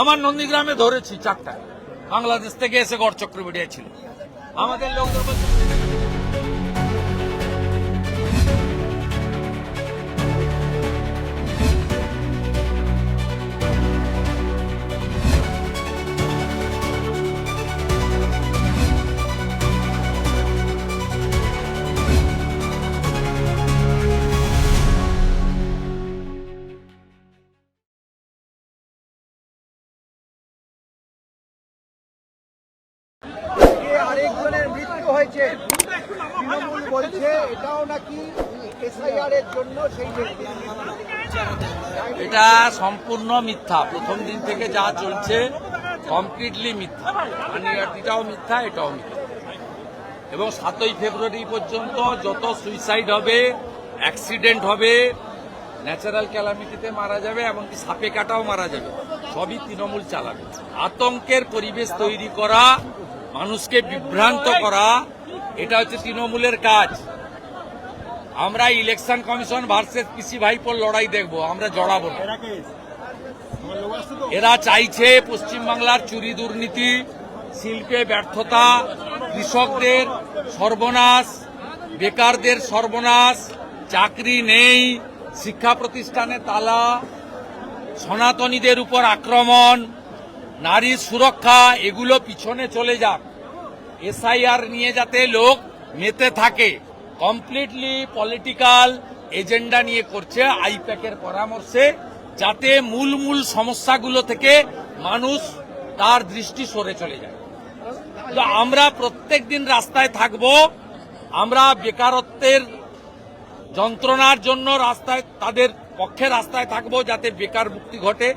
আমার নন্দীগ্রামে ধরেছি চারটা। বাংলাদেশ থেকে এসে গড় চক্রবর্তী ছিল। আমাদের লোকদের হয়েছে। তৃণমূল বলছে, এটাও নাকি এসআইআর এর জন্য সেই এটা সম্পূর্ণ মিথ্যা। প্রথম দিন থেকে যা চলছে কমপ্লিটলি মিথ্যা। মানিয়াটিটাও মিথ্যা, এটাও মিথ্যা। এবং সাতই ফেব্রুয়ারি পর্যন্ত যত সুইসাইড হবে অ্যাক্সিডেন্ট হবে ন্যাচারাল ক্যালামিটিতে মারা যাবে, এমনকি সাপে কাটাও মারা যাবে, সবই তৃণমূল চালাবে। আতঙ্কের পরিবেশ তৈরি করা মানুষকে বিভ্রান্ত করা এটা হচ্ছে তৃণমূলের কাজ। আমরা ইলেকশন কমিশন ভার্সেস পিসি ভাইপোর লড়াই দেখব আমরা জড়াবো না। এরা চাইছে পশ্চিমবাংলার চুরি দুর্নীতি শিল্পে ব্যর্থতা কৃষকদের সর্বনাশ বেকারদের সর্বনাশ চাকরি নেই শিক্ষা প্রতিষ্ঠানে তালা সনাতনীদের উপর আক্রমণ নারীর সুরক্ষা এগুলো পিছনে চলে যাক। এসআইআর নিয়ে যাতে লোক মেতে থাকে। কমপ্লিটলি পলিটিক্যাল এজেন্ডা নিয়ে করছে আইপ্যাকের পরামর্শে, যাতে মূল মূল সমস্যাগুলো থেকে মানুষ তার দৃষ্টি সরে চলে যায়। তো আমরা প্রত্যেক দিন রাস্তায় থাকব, আমরা বেকারত্বের যন্ত্রণার জন্য রাস্তায়, তাদের পক্ষে রাস্তায় থাকব যাতে বেকার মুক্তি ঘটে।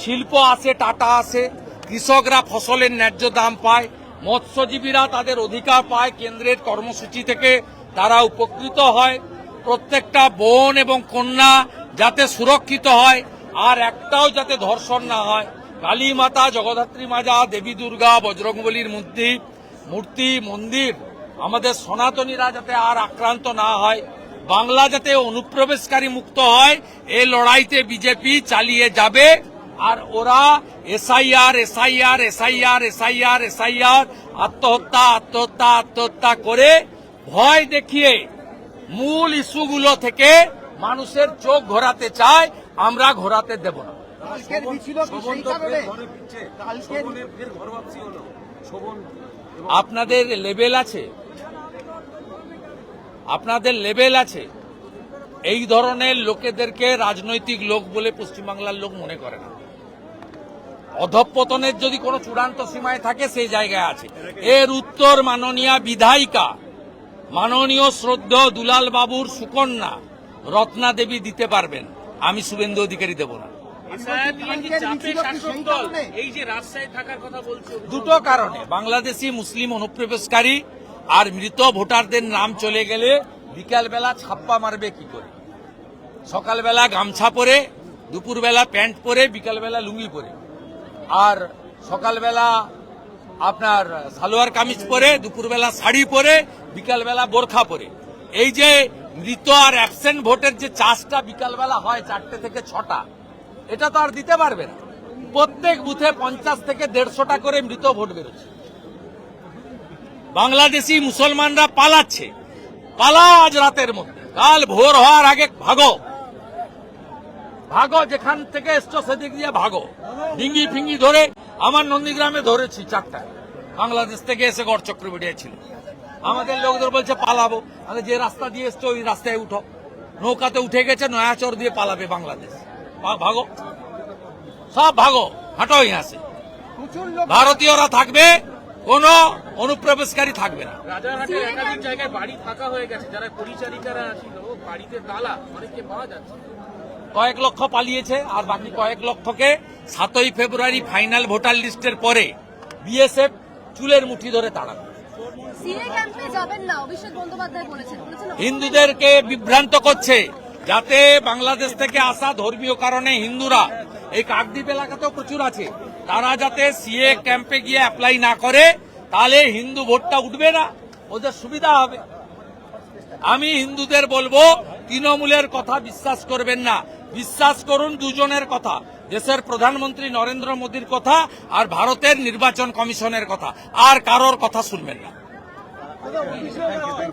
শিল্প আসে টাটা আসে কৃষকরা ফসলের ন্যায্য দাম পায় মৎস্যজীবীরা তাদের অধিকার পায় কেন্দ্রের কর্মসূচি থেকে। তারা উপকৃত হয়। প্রত্যেকটা বোন এবং কন্যা যাতে সুরক্ষিত হয় আর একটাও যাতে ধর্ষণ না হয়। কালী মাতা জগদ্ধাত্রী মাজা, দেবী দুর্গা, বজরংবলীর মূর্তি মূর্তি, মন্দির আমাদের সনাতনীরা যাতে আর আক্রান্ত না হয়। বাংলা যাতে অনুপ্রবেশকারী মুক্ত হয় এই লড়াইতে বিজেপি চালিয়ে যাবে। আর ওরা SIR SIR SIR SIR SIR আত্মহত্যা আত্মহত্যা আত্মহত্যা করে ভয় দেখিয়ে মূল ইস্যুগুলো থেকে মানুষের চোখ ঘোরাতে চায় আমরা ঘোরাতে দেব না। আপনাদের লেভেল আছে। আপনাদের লেভেল আছে। এই ধরনের লোকেদেরকে রাজনৈতিক লোক বলে পশ্চিমবাংলার লোক মনে করে না। অধঃপতনের যদি কোনো চূড়ান্ত সীমায় থাকে সেই জায়গায় আছে। এর উত্তর মাননীয় বিধায়িকা মাননীয় শ্রদ্ধ দুলাল বাবুর সুকন্যা রত্না দেবী দিতে পারবেন। আমি শুভেন্দু অধিকারী দেব না। দুটো কারণে। বাংলাদেশি মুসলিম অনুপ্রবেশকারী আর মৃত ভোটারদের নাম চলে গেলে বিকালবেলা ছাপ্পা মারবে কি করে? সকালবেলা গামছা পরে দুপুরবেলা প্যান্ট পরে বিকালবেলা লুঙ্গি পরে। আর সকালবেলা আপনার সালোয়ার কামিজ পরে, দুপুরবেলা শাড়ি পরে, বিকালবেলা বোরখা পরে। এই যে মৃত আর অ্যাবসেন্ট ভোটের যে চাষটা বিকালবেলা হয় চারটে থেকে ছটা, এটা তো আর দিতে পারবে না। প্রত্যেক বুথে পঞ্চাশ থেকে দেড়শোটা করে মৃত ভোট বেরোচ্ছে। বাংলাদেশি মুসলমানরা পালাচ্ছে। পালা আজ রাতের মধ্যে। কাল ভোর হওয়ার আগে ভাগো। ভাগো, যেখান থেকে এসছো সেদিক দিয়ে ভাগো। ডিঙ্গি ফিঙ্গি ধরে আমার নন্দীগ্রামে ধরেছি চারটা বাংলাদেশ থেকে এসে গড় চক্রবর্তী ছিল আমাদের লোকদের বলছে, পালাবো। আরে যে রাস্তা দিয়ে এসছো, ওই রাস্তায় উঠো। নৌকাতে উঠে গেছে, নয়াচর দিয়ে পালাবে বাংলাদেশ। ভাগো। সব ভাগো। হাঁটো আসে ভারতীয়রা থাকবে, কোন অনুপ্রবেশকারী থাকবে না। জায়গায় বাড়ি ফাঁকা হয়ে গেছে। যারা পরিচারিকারা বাড়িতে তালা অনেককে পাওয়া যাচ্ছে। কয়েক লক্ষ পালিয়েছে আর বাকি কয়েক লক্ষকে সাতই ফেব্রুয়ারি ফাইনাল ভোটার লিস্টের পরে বিএসএফ চুলের মুঠি ধরে তাড়াবে। হিন্দুদেরকে বিভ্রান্ত করছে যাতে বাংলাদেশ থেকে আসা ধর্মীয় কারণে হিন্দুরা এই কাকদ্বীপ এলাকাতেও প্রচুর আছে তারা যাতে সিএ ক্যাম্পে গিয়ে অ্যাপ্লাই না করে তাহলে হিন্দু ভোটটা উঠবে না ওদের সুবিধা হবে। আমি হিন্দুদের বলব তৃণমূলের কথা বিশ্বাস করবেন না বিশ্বাস করুন দুজনের কথা। দেশের প্রধানমন্ত্রী নরেন্দ্র মোদীর কথা আর ভারতের নির্বাচন কমিশনের কথা। আর কারোর কথা শুনবেন না।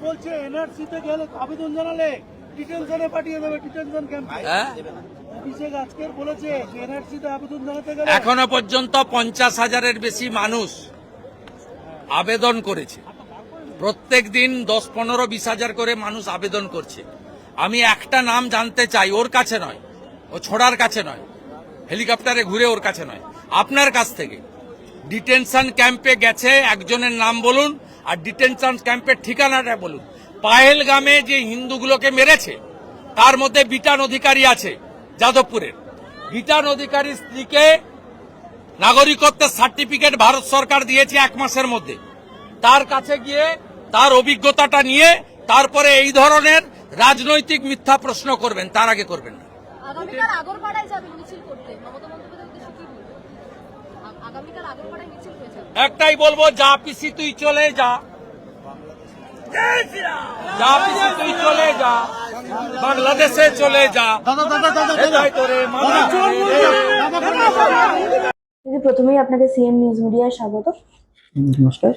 বলছে এনআরসিতে গেলে আবেদন জানালে ডিটেনশনে পাঠিয়ে দেবে ডিটেনশন ক্যাম্পে। হ্যাঁ? এখনও পর্যন্ত পঞ্চাশ হাজারের বেশি মানুষ আবেদন করেছে। প্রত্যেক দিন দশ পনেরো বিশ হাজার করে মানুষ আবেদন করছে। আমি একটা নাম জানতে চাই ওর কাছে নয়। ও ছোড়ার কাছে নয়, হেলিকপ্টারে ঘুরে ওর কাছে নয়, আপনার কাছ থেকে। ডিটেনশন ক্যাম্পে গেছে, একজনের নাম বলুন, আর ডিটেনশন ক্যাম্পের ঠিকানাটা বলুন। পাহেলগামে যে হিন্দুগুলোকে মেরেছে, তার মধ্যে বিটান অধিকারী আছে, যাদবপুরের। বিটান অধিকারীর স্ত্রীকে নাগরিকত্বের সার্টিফিকেট ভারত সরকার দিয়েছে এক মাসের মধ্যে। তার কাছে গিয়ে তার অভিজ্ঞতাটা নিয়ে তারপরে এই ধরনের রাজনৈতিক মিথ্যা প্রশ্ন করবেন, তার আগে করবেন না। আগামীকাল আগরপাড়ায় যাবেন মিছিল করতে। মমতা বন্দ্যোপাধ্যায় উদ্দেশ্যে কি বলবেন আগামীকাল আগরপাড়ায় মিছিল হয়েছে একটাই বলব যা পিসি তুই চলে যা। যা পিসি তুই চলে যা। বাংলাদেশে চলে যা। দিদি প্রথমেই আপনাকে সিএম নিউজ মিডিয়ায় স্বাগত। নমস্কার।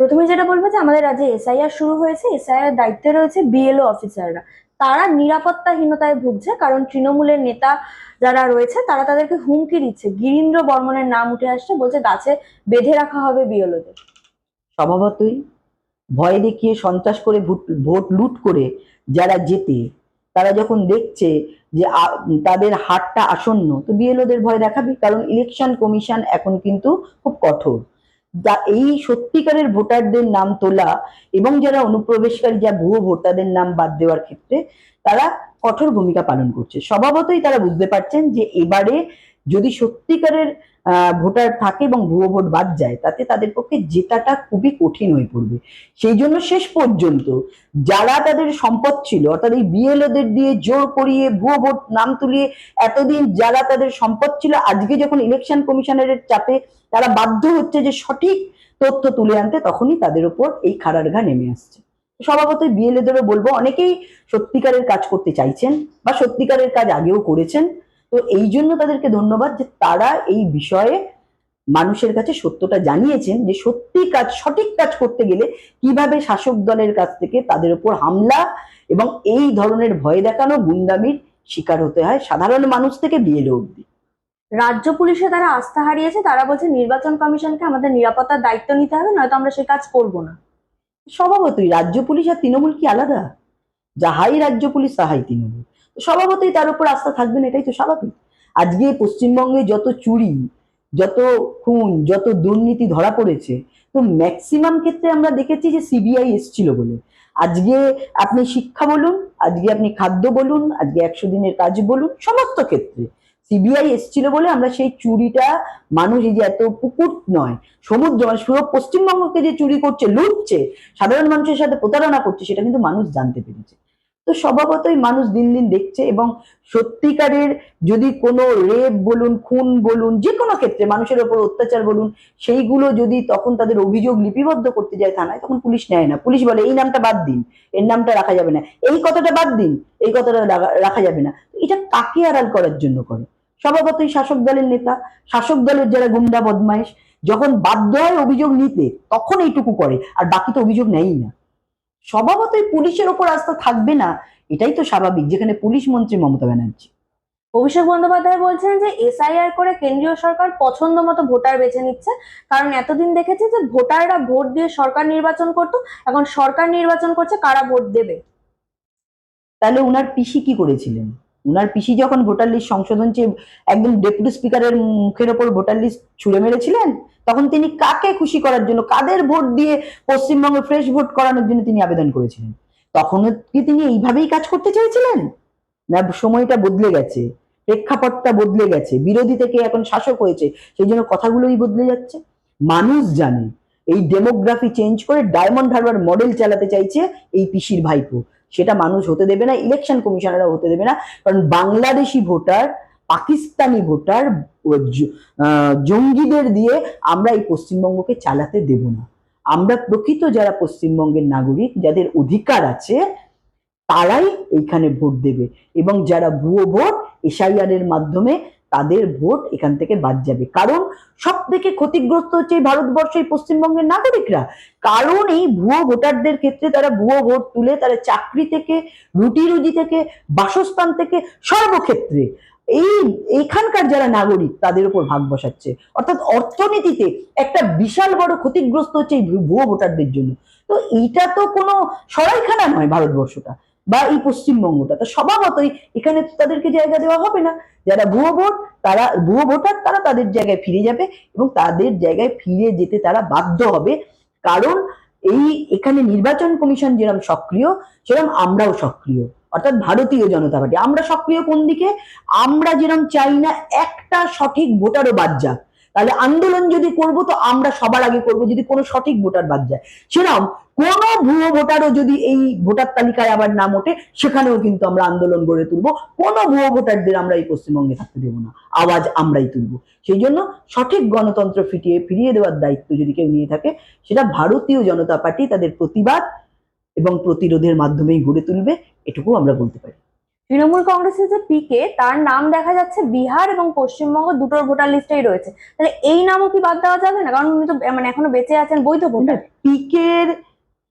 প্রথমে যেটা বলব যে আমাদের রাজ্যে এসআইআর শুরু হয়েছে। এসআইআর দায়িত্বে রয়েছে বিএলও অফিসাররা। তারা নিরাপত্তাহীনতায় ভুগছে, কারণ তৃণমূলের নেতা যারা রয়েছে, তারা তাদেরকে হুমকি দিচ্ছে। গিরীন্দ্র বর্মনের নাম উঠে আসছে, বলছে গাছে বেঁধে রাখা হবে বিএলওদের। স্বভাবতই ভয় দেখিয়ে সন্ত্রাস করে ভোট- লুট করে যারা জেতে, তারা যখন দেখছে যে তাদের হারটা আসন্ন, তো বিএলওদের ভয় দেখাবে, কারণ ইলেকশন কমিশন এখন কিন্তু খুব কঠোর। এই সত্যিকারের ভোটারদের নাম তোলা এবং যারা অনুপ্রবেশকারী, যা ভুয়ো ভোটারদের নাম বাদ দেওয়ার ক্ষেত্রে তারা কঠোর ভূমিকা পালন করছে। স্বভাবতই তারা বুঝতে পারছেন যে এবারে যদি সত্যিকারের ভোটার থাকে এবং ভুয়ো ভোট বাদ যায়, তাতে তাদের পক্ষে জেতাটা খুবই কঠিন হয়ে পড়বে। সেই জন্য শেষ পর্যন্ত যারা তাদের সম্পদ ছিল, অর্থাৎ এই বিএলওদের দিয়ে জোর করিয়ে ভুয়ো ভোট নাম তুলিয়ে এতদিন যারা তাদের সম্পদ ছিল, আজকে যখন ইলেকশন কমিশনের চাপে তারা বাধ্য হচ্ছে যে সঠিক তথ্য তুলে আনতে, তখনই তাদের উপর এই খারার ঘা নেমে আসছে। স্বভাবতই বিএলএদেরও বলব, অনেকেই সত্যিকারের কাজ করতে চাইছেন বা সত্যিকারের কাজ আগেও করেছেন তো এই জন্য তাদেরকে ধন্যবাদ যে তারা এই বিষয়ে মানুষের কাছে সত্যটা জানিয়েছেন যে সত্যি কাজ সঠিক কাজ করতে গেলে কীভাবে শাসক দলের কাছ থেকে তাদের উপর হামলা এবং এই ধরনের ভয় দেখানো গুন্ডামির শিকার হতে হয় সাধারণ মানুষ থেকে বিএলও অব্দি রাজ্য পুলিশে তারা আস্থা হারিয়েছে তারা বলছে নির্বাচন কমিশনকে আমাদের নিরাপত্তার দায়িত্ব নিতে হবে নয়তো আমরা সে কাজ করব না। স্বভাবতই রাজ্য পুলিশ আর তৃণমূল কি আলাদা? যাহাই রাজ্য পুলিশ তাহাই তৃণমূল। স্বভাবতই তার উপর আস্থা থাকবেন এটাই তো স্বাভাবিক। আজকে পশ্চিমবঙ্গে যত চুরি, যত খুন, যত দুর্নীতি ধরা পড়েছে, তো ম্যাক্সিমাম ক্ষেত্রে আমরা দেখেছি যে সিবিআই এসছিল বলে। আজকে আপনি শিক্ষা বলুন, আজকে আপনি খাদ্য বলুন, আজকে একশো দিনের কাজ বলুন, সমস্ত ক্ষেত্রে সিবিআই এসছিল বলে আমরা সেই চুরিটা, মানুষ এই যে এত পুকুর নয়, সমুদ্র মানে পুরো পশ্চিমবঙ্গকে যে চুরি করছে, লুটছে, সাধারণ মানুষের সাথে প্রতারণা করছে, সেটা কিন্তু মানুষ জানতে পেরেছে। তো স্বভাবতই মানুষ দিন দিন দেখছে এবং সত্যিকারের যদি কোনো রেপ বলুন, খুন বলুন, যে কোনো ক্ষেত্রে মানুষের ওপর অত্যাচার বলুন, সেইগুলো যদি তখন তাদের অভিযোগ লিপিবদ্ধ করতে যায় থানায়, তখন পুলিশ নেয় না। পুলিশ বলে, এই নামটা বাদ দিন, এর নামটা রাখা যাবে না। এই কথাটা বাদ দিন, এই কথাটা রাখা- যাবে না। এটা কাকে আড়াল করার জন্য করে? স্বভাবতই শাসক দলের নেতা, শাসক দলের যারা গুন্ডা, বদমাইশ, যখন বাধ্য হয় অভিযোগ নিতে, তখন এইটুকু করে, আর বাকি তো অভিযোগ নেয়ই না। স্বভাবতই পুলিশের ওপর আস্থা থাকবে না এটাই তো স্বাভাবিক যেখানে পুলিশ মন্ত্রী মমতা ব্যানার্জি। অভিষেক বন্দ্যোপাধ্যায় বলছেন যে এসআইআর করে কেন্দ্রীয় সরকার পছন্দ মতো ভোটার বেছে নিচ্ছে কারণ এতদিন দেখেছে যে ভোটাররা ভোট দিয়ে সরকার নির্বাচন করত এখন সরকার নির্বাচন করছে কারা ভোট দেবে? তাহলে উনার পিসি কি করেছিলেন? উনার পিসি যখন ভোটার লিস্ট সংশোধন চেয়ে একদম ডেপুটি স্পিকারের মুখের ওপর ভোটার লিস্ট ছুড়ে মেরেছিলেন, তখন তিনি কাকে খুশি করার জন্য, কাদের ভোট দিয়ে পশ্চিমবঙ্গে ফ্রেশ ভোট করানোর জন্য তিনি আবেদন করেছিলেন? তখনও কি তিনি এইভাবেই কাজ করতে চেয়েছিলেন? না, সময়টা বদলে গেছে, প্রেক্ষাপটটা বদলে গেছে, বিরোধী থেকে এখন শাসক হয়েছে, সেই জন্য কথাগুলোই বদলে যাচ্ছে। মানুষ জানে, এই ডেমোগ্রাফি চেঞ্জ করে ডায়মন্ড হারবার মডেল চালাতে চাইছে এই পিসির ভাইপো। সেটা মানুষ হতে দেবে না ইলেকশন কমিশনাররা হতে দেবে না, কারণ বাংলাদেশি ভোটার, পাকিস্তানি ভোটার জঙ্গিদের দিয়ে আমরা এই পশ্চিমবঙ্গকে চালাতে দেব না। আমরা প্রকৃত যারা পশ্চিমবঙ্গের নাগরিক, যাদের অধিকার আছে, তারাই এইখানে ভোট দেবে। এবং যারা ভুয়ো ভোট এসআইআর এর মাধ্যমে তাদের ভোট এখান থেকে বাদ যাবে। কারণ সব থেকে ক্ষতিগ্রস্ত হচ্ছে এই ভারতবর্ষ পশ্চিমবঙ্গের নাগরিকরা। কারণ এই ভুয়ো ভোটারদের ক্ষেত্রে তারা ভুয়ো ভোট তুলে তারা চাকরি থেকে রুটি রুজি থেকে, বাসস্থান থেকে সর্বক্ষেত্রে এই এখানকার যারা নাগরিক তাদের উপর ভাগ বসাচ্ছে। অর্থাৎ অর্থনীতিতে একটা বিশাল বড় ক্ষতিগ্রস্ত হচ্ছে এই ভুয়ো ভোটারদের জন্য। তো এইটা তো কোনো সরাইখানা নয় ভারতবর্ষটা। বা এই পশ্চিমবঙ্গটা। তো স্বভাবতই এখানে তাদেরকে জায়গা দেওয়া হবে না। যারা ভুয়ো ভোট, তারা, ভুয়ো ভোটার, তারা তাদের জায়গায় ফিরে যাবে এবং তাদের জায়গায় ফিরে যেতে তারা বাধ্য হবে। কারণ এই এখানে নির্বাচন কমিশন যেরকম সক্রিয় সেরকম আমরাও সক্রিয়। অর্থাৎ ভারতীয় জনতা পার্টি। আমরা সক্রিয় কোন দিকে? আমরা যেরকম চাই না, একটা সঠিক ভোটারও বাদ যাক। তাহলে আন্দোলন যদি করব তো আমরা সবার আগে করব, যদি কোনো সঠিক ভোটার বাদ যায়। সেরকম কোনো ভুয়ো ভোটারও যদি এই ভোটার তালিকায় আবার নাম ওঠে সেখানেও কিন্তু আমরা আন্দোলন গড়ে তুলবো। কোনো ভুয়ো ভোটারদের আমরা এই পশ্চিমবঙ্গে থাকতে দেবো না। আওয়াজ আমরাই তুলবো। সেই জন্য সঠিক গণতন্ত্র ফিটিয়ে, ফিরিয়ে দেওয়ার দায়িত্ব যদি কেউ নিয়ে থাকে, সেটা ভারতীয় জনতা পার্টি তাদের প্রতিবাদ এবং প্রতিরোধের মাধ্যমেই গড়ে তুলবে এটুকু আমরা বলতে পারি। তৃণমূল কংগ্রেসের যে পিকে তার নাম দেখা যাচ্ছে বিহার এবং পশ্চিমবঙ্গ দুটোর ভোটার লিস্টেই রয়েছে। তাহলে এই নামও কি বাদ দেওয়া যাবে না? কারণ উনি তো মানে এখনও বেঁচে আছেন বৈধ ভোটার। পিকের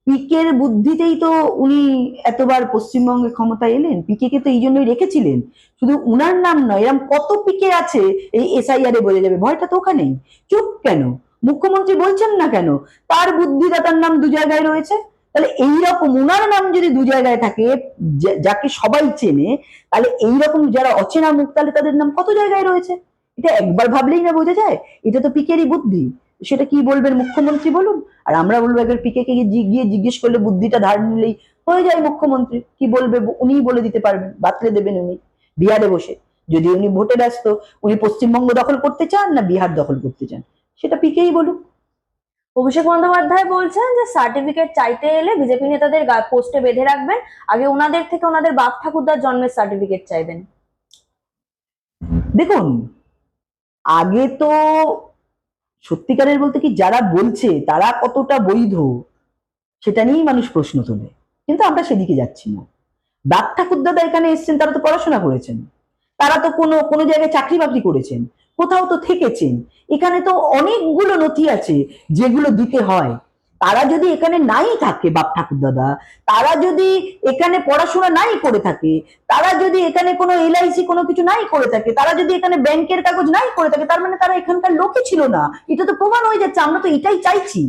পিকের বুদ্ধিতেই তো উনি এতবার পশ্চিমবঙ্গে ক্ষমতায় এলেন। পিকে তো এই জন্যই রেখেছিলেন। শুধু উনার নাম নয় এরকম কত পিকে আছে এই এসআইআর বোঝা যাবে ভয়টা তো ওখানেই। চুপ কেন? মুখ্যমন্ত্রী বলছেন না কেন? তার বুদ্ধিদাতার নাম দু জায়গায় রয়েছে। তাহলে এইরকম উনার নাম যদি দু জায়গায় থাকে যাকে সবাই চেনে, তাহলে এইরকম যারা অচেনা মুখ, তাহলে তাদের নাম কত জায়গায় রয়েছে? এটা একবার ভাবলেই না বোঝা যায়। এটা তো পিকেরই বুদ্ধি। সেটা কি বলবেন মুখ্যমন্ত্রী বলুন? আর আমরা বলব একবার পিকে কে গিয়ে জিজ্ঞেস করলে বুদ্ধিটা ধার নিলেই হয়ে যায় মুখ্যমন্ত্রী। কি বলবে উনিই বলে দিতে পারবেন, বাতলে দেবেন উনি, বিহারে বসে। যদি উনি ভোটে ব্যস্ত, উনি পশ্চিমবঙ্গ দখল করতে চান না বিহার দখল করতে চান? সেটা পিকেই বলুক। অভিষেক বন্দ্যোপাধ্যায় বলছেন যে সার্টিফিকেট চাইতে এলে বিজেপি নেতাদের পোস্টে বেঁধে রাখবেন। আগে ওনাদের থেকে ওনাদের বাপ ঠাকুরদার জন্মের সার্টিফিকেট চাইবেন। দেখুন, আগে তো সত্যিকারের বলতে কি যারা বলছে, তারা কতটা বৈধ, সেটা নিয়েই মানুষ প্রশ্ন তোলে। কিন্তু আমরা সেদিকে যাচ্ছি না। বাপ ঠাকুরদাদা এখানে এসেছেন, তারা তো পড়াশোনা করেছেন। তারা তো কোনো কোনো জায়গায় চাকরি বাকরি করেছেন। কোথাও তো থেকেছেন। এখানে তো অনেকগুলো নথি আছে যেগুলো দিতে হয়। তারা যদি এখানে নাই থাকে, বাপ ঠাকুরদাদা তারা যদি এখানে পড়াশোনা নাই করে থাকে, তারা যদি এখানে কোনো এলআইসি কোনো কিছু নাই করে থাকে, তারা যদি এখানে ব্যাংকের কাগজ নাই করে থাকে, তার মানে তারা এখানকার লোকই ছিল না। এটা তো প্রমাণ হয়ে যাচ্ছে, আমরা তো এটাই চাইছি।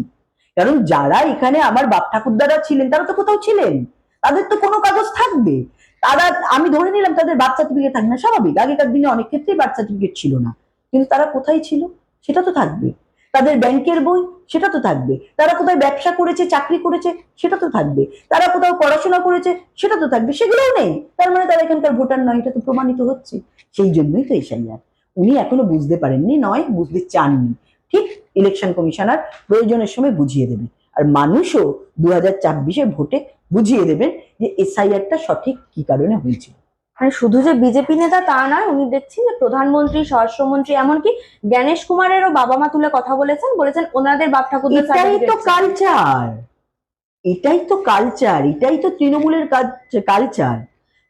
কারণ যারা এখানে আমার বাপ ঠাকুরদারা ছিলেন, তারা তো কোথাও ছিলেন। তাদের তো কোনো কাগজ থাকবে। তারা, আমি ধরে নিলাম তাদের বার্থ সার্টিফিকেট থাকবে না, স্বাভাবিক। আগেকার দিনে অনেক ক্ষেত্রেই বার্থ সার্টিফিকেট ছিল না। কিন্তু তারা কোথায় ছিল? সেটা তো থাকবে। তাদের ব্যাংকের বই? সেটা তো থাকবে। তারা কোথায় ব্যবসা করেছে, চাকরি করেছে? সেটা তো থাকবে। তারা কোথাও পড়াশোনা করেছে? সেটা তো থাকবে। সেগুলোও নেই। তার মানে তারা এখানকার ভোটার নয়, এটা তো প্রমাণিত হচ্ছে। সেই জন্যই তো এসআইআর উনি এখনও বুঝতে পারেননি, নয়, বুঝতে চাননি। ঠিক ইলেকশন কমিশনার প্রয়োজনের সময় বুঝিয়ে দেবে। আর মানুষও দু হাজার ভোটে বুঝিয়ে দেবেন যে এসআইআরটা সঠিক কি কারণে হয়েছিল মানে শুধু যে বিজেপি নেতা তা নয় উনি দেখছি যে প্রধানমন্ত্রী স্বরাষ্ট্রমন্ত্রী এমনকি জ্ঞানেশ কুমারেরও বাবা মা তুলে কথা বলেছেন বলেছেন ওনাদের বাপ ঠাকুরদার এটাই তো কালচার এটাই তো কালচার এটাই তো তৃণমূলের কালচার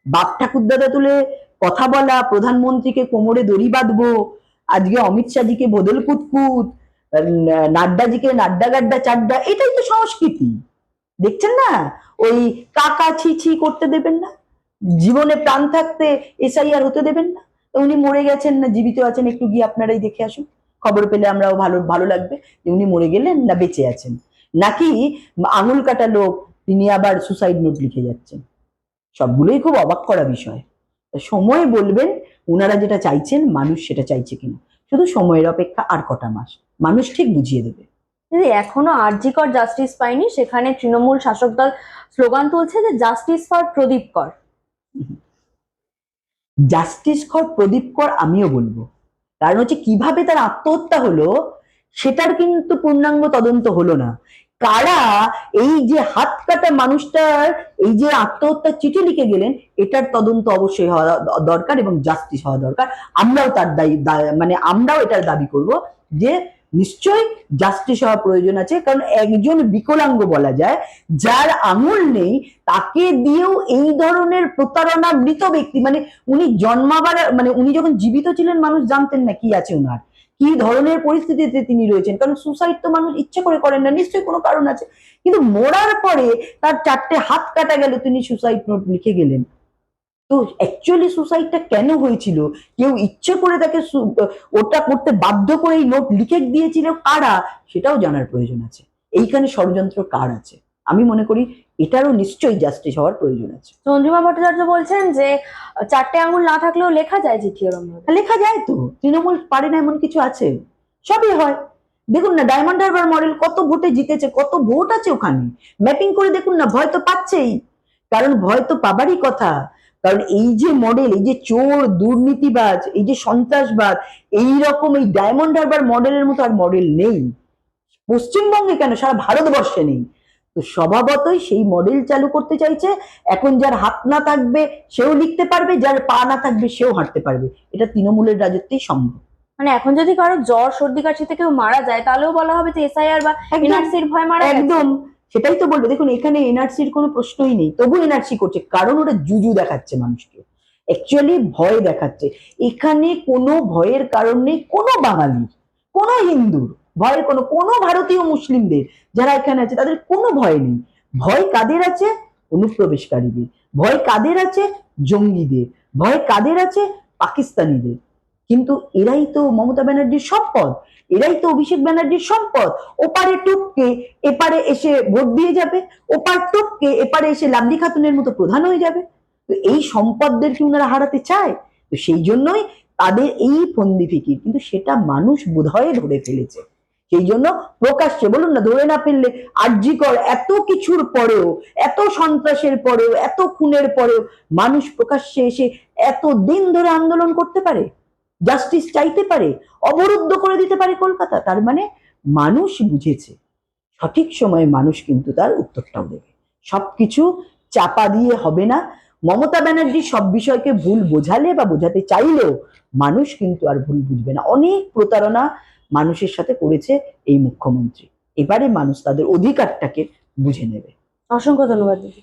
বাপ ঠাকুরদাদা তুলে কথা বলা প্রধানমন্ত্রীকে কোমরে দড়ি বাঁধবো আজকে অমিত শাহজিকে বদল কুতকুত নাড্ডাজিকে নাড্ডা গাড্ডা চাড্ডা এটাই তো সংস্কৃতি। দেখছেন না? ওই কাকা ছি ছি করতে দেবেন না? জীবনে প্রাণ থাকতে এসআইআর হতে দেবেন না। তো উনি মরে গেছেন না, জীবিত আছেন, একটু গিয়ে আপনারাই দেখে আসুন। খবর পেলে আমরাও ভালো ভালো লাগবে যে উনি মরে গেলেন না বেঁচে আছেন। নাকি আঙুল কাটা লোক, তিনি আবার সুসাইড নোট লিখে যাচ্ছেন। সবগুলোই খুব অবাক করা বিষয়। সময় বলবেন ওনারা যেটা চাইছেন, মানুষ সেটা চাইছে কিনা? শুধু সময়ের অপেক্ষা আর কটা মাস। মানুষ ঠিক বুঝিয়ে দেবে। এখনও আরজিকর জাস্টিস পায়নি, সেখানে তৃণমূল শাসক দল স্লোগান তুলছে যে জাস্টিস ফর প্রদীপ কর। জাস্টিস কর, প্রদীপ কর, আমিও বলব। কারণ হচ্ছে কীভাবে তার আত্মহত্যা হলো, সেটার কিন্তু পূর্ণাঙ্গ তদন্ত হলো না। কারা এই যে হাত কাটা মানুষটার, এই যে আত্মহত্যার চিঠি লিখে গেলেন, এটার তদন্ত অবশ্যই হওয়া দরকার এবং জাস্টিস হওয়া দরকার। আমরাও তার দায়ী মানে আমরাও এটার দাবি করব যে নিশ্চয়ই জাস্টিস হওয়া প্রয়োজন আছে। কারণ একজন বিকলাঙ্গ বলা যায়, যার আঙুল নেই, তাকে দিয়েও এই ধরনের প্রতারণা মৃত ব্যক্তি মানে উনি জন্মাবার মানে উনি যখন জীবিত ছিলেন, মানুষ জানতেন না কি আছে ওনার, কি ধরনের পরিস্থিতিতে তিনি রয়েছেন। কারণ সুসাইড তো মানুষ ইচ্ছে করে করেন না, নিশ্চয়ই কোনো কারণ আছে। কিন্তু মরার পরে তার চারটে হাত কাটা গেল, তিনি সুসাইড নোট লিখে গেলেন। তো অ্যাকচুয়ালি সুসাইডটা কেন হয়েছিল? কেউ ইচ্ছে করে তাকে ওটা করতে বাধ্য করে এই নোট লিখে দিয়েছিল কারা? সেটাও জানার প্রয়োজন আছে। এইখানে ষড়যন্ত্র কার আছে? আমি মনে করি এটারও নিশ্চয়ই জাস্টিস হওয়ার প্রয়োজন আছে। চন্দ্রিমা ভট্টাচার্য বলছেন যে চারটে আঙুল না থাকলেও লেখা যায় চিঠি লেখা যায় তো? তৃণমূল পারে না এমন কিছু আছে? সবই হয়। দেখুন না ডায়মন্ড হারবার মডেল কত ভোটে জিতেছে কত ভোট আছে ওখানে? ম্যাপিং করে দেখুন না ভয় তো পাচ্ছেই। কারণ ভয় তো পাবারই কথা। কারণ এই যে মডেল এই যে চোর দুর্নীতিবাজ এই যে সন্ত্রাসবাদ এই রকম এই ডায়মন্ড হারবার মডেলের মতো আর মডেল নেই। পশ্চিমবঙ্গে কেন? সারা ভারতবর্ষে নেই। তো স্বভাবতই সেই মডেল চালু করতে চাইছে এখন যার হাত না থাকবে সেও লিখতে পারবে যার পা না থাকবে সেও হাঁটতে পারবে। এটা তৃণমূলের রাজত্বেই সম্ভব। মানে এখন যদি কারও জ্বর সর্দি কাশিতে কেউ মারা যায় তাহলেও বলা হবে যে এসআইআর বা এনআরসির ভয় মারা একদম। সেটাই তো বলব। দেখুন, এখানে এনআরসির কোনো প্রশ্নই নেই। তবু এনআরসি করছে, কারণ ওটা জুজু দেখাচ্ছে মানুষকে। অ্যাকচুয়ালি ভয় দেখাচ্ছে। এখানে কোনো ভয়ের কারণ নেই কোনো বাঙালির কোনো হিন্দুর, ভয়ের কোনো কোনো ভারতীয় মুসলিমদের যারা এখানে আছে, তাদের কোনো ভয় নেই। ভয় কাদের আছে? অনুপ্রবেশকারীদের। ভয় কাদের আছে? জঙ্গিদের। ভয় কাদের আছে? পাকিস্তানিদের। কিন্তু এরাই তো মমতা ব্যানার্জির সম্পদ। এরাই তো অভিষেক ব্যানার্জির সম্পদ। ওপারে টুপকে এপারে এসে ভোট দিয়ে যাবে, ওপার টুপকে এপারে এসে লাভলি খাতুনের মতো প্রধান হয়ে যাবে। তো এই সম্পদদের কি ওনারা হারাতে চায়? তো সেই জন্যই তাদের এই ফন্দি ফিকির কিন্তু সেটা মানুষ বোধহয় ধরে ফেলেছে। সেই জন্য প্রকাশ্যে বলুন না, ধরে না ফেললে আর্যিকর এত কিছুর পরেও, এত সন্ত্রাসের পরেও, এত খুনের পরেও মানুষ প্রকাশ্যে এসে এত দিন ধরে আন্দোলন করতে পারে? জাস্টিস চাইতে পারে, অবরুদ্ধ করে দিতে পারে কলকাতা। তার মানে মানুষ বুঝেছে, সঠিক সময়ে মানুষ কিন্তু তার উত্তরটাও দেবে। সবকিছু চাপা দিয়ে হবে না। মমতা ব্যানার্জি সব বিষয়কে ভুল বোঝালে বা বোঝাতে চাইলেও মানুষ কিন্তু আর ভুল বুঝবে না। অনেক প্রতারণা মানুষের সাথে করেছে এই মুখ্যমন্ত্রী। এবারে মানুষ তাদের অধিকারটাকে বুঝে নেবে। অসংখ্য ধন্যবাদ দিদি।